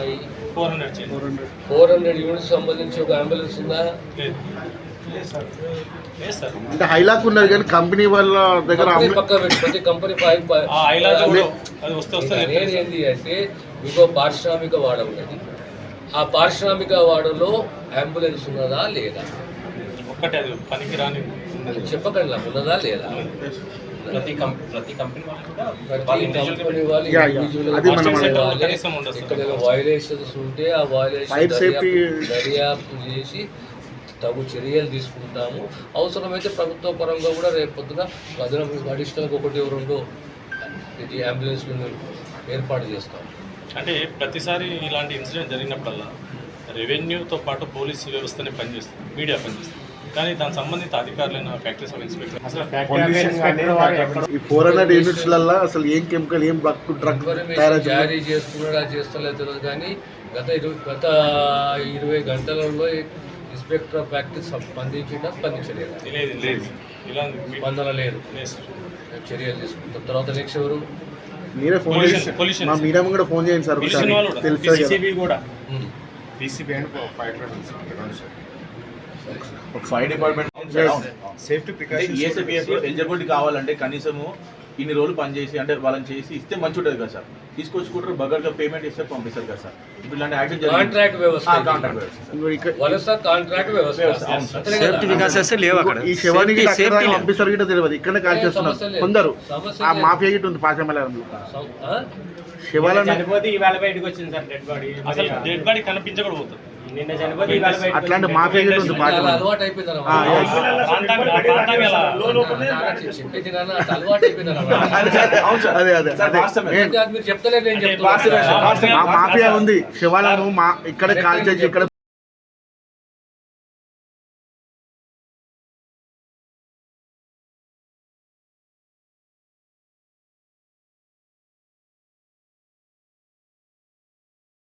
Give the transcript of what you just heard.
వస్తాయి four hundred four units సంబంధించి ఒక అంబులెన్స్ ఉందా? అంటే హైలాక్ ఉన్నారు కానీ కంపెనీ వాళ్ళ దగ్గర ప్రతి కంపెనీ ఏంటి అంటే ఇంకో పారిశ్రామిక వాడ ఉన్నది. ఆ పారిశ్రామిక వాడలో అంబులెన్స్ ఉన్నదా లేదా? ఒక్కటే అది పనికి రాని అది చెప్పకండి నాకు ఉన్నదా లేదా? ప్రతి కంపెనీ ప్రతి కంపెనీ వాళ్ళు ఉంటే ఆ దర్యాప్తు చేసి తగు చర్యలు తీసుకుంటాము. అవసరమైతే ప్రభుత్వ పరంగా కూడా రేపు పొద్దున అదనపు అడిషనల్గా ఒకటి రెండు ఇది అంబులెన్స్లు ఏర్పాటు చేస్తాం అంటే ప్రతిసారి ఇలాంటి ఇన్సిడెంట్ జరిగినప్పుడల్లా రెవెన్యూతో పాటు పోలీసు వ్యవస్థనే పనిచేస్తుంది మీడియా పనిచేస్తుంది. కానీ దానికి సంబంధిత అధికారులైన ఫ్యాక్టరీస్ ఆఫ్ ఇన్స్పెక్టర్. అసలు ఈ ఫోర్ హండ్రెడ్ అసలు ఏం కెమికల్ ఏం డ్రగ్ డ్రగ్ జారీ చేస్తున్నాడా చేస్తలేదు తెలియదు కానీ గత ఇరవై గత ఇరవై గంటలలో ఇన్స్పెక్టర్ ఆఫ్ ఫ్యాక్టరీ స్పందించడం స్పందించలేదు? లేదు లేదు. ఇలా స్పందన లేదు. చర్యలు తీసుకుంటాం. తర్వాత నెక్స్ట్ ఎవరు? మీరే ఫోన్ చేసి. మా మీడియం కూడా ఫోన్ చేయండి సార్ వాళ్ళు కూడా. And fire fire department safety ACBF eligibility కావాలంటే కనీసము ఇన్ని రోజులు పనిచేసి అంటే వాళ్ళని చేసి ఇస్తే మంచి ఉంటుంది కదా సార్. తీసుకొచ్చి కూడా బగర్గా పేమెంట్ ఇస్తే పంపిస్తారు కదా సార్. ఇప్పుడు ఇలాంటి యాక్షన్ కాంట్రాక్ట్ వ్యవస్థ కాంట్రాక్ట్ ఇక్కడ వలస కాంట్రాక్ట్? వికాసెస్ లేవు అక్కడ. ఈ శవానికి లేదు. పంపిస్తారు గిట్ట తెలియదు. ఇక్కడనే కాల్ చేస్తున్నారు. కొందరు. ఆ. మాఫియా గిట్ ఉంది? శివాలను చనిపోతే ఇవాళ బయటకు వచ్చింది సార్ డెడ్ బాడీ అసలు డెడ్ బాడీ కనిపించకూడదు. అట్లాంటి. మాఫియా ఉంది పాశమల అలవాటు అయిపోయింది. అదే అదే మాఫియా ఉంది శివాలను మా ఇక్కడ కాల్ చేసి ఇక్కడ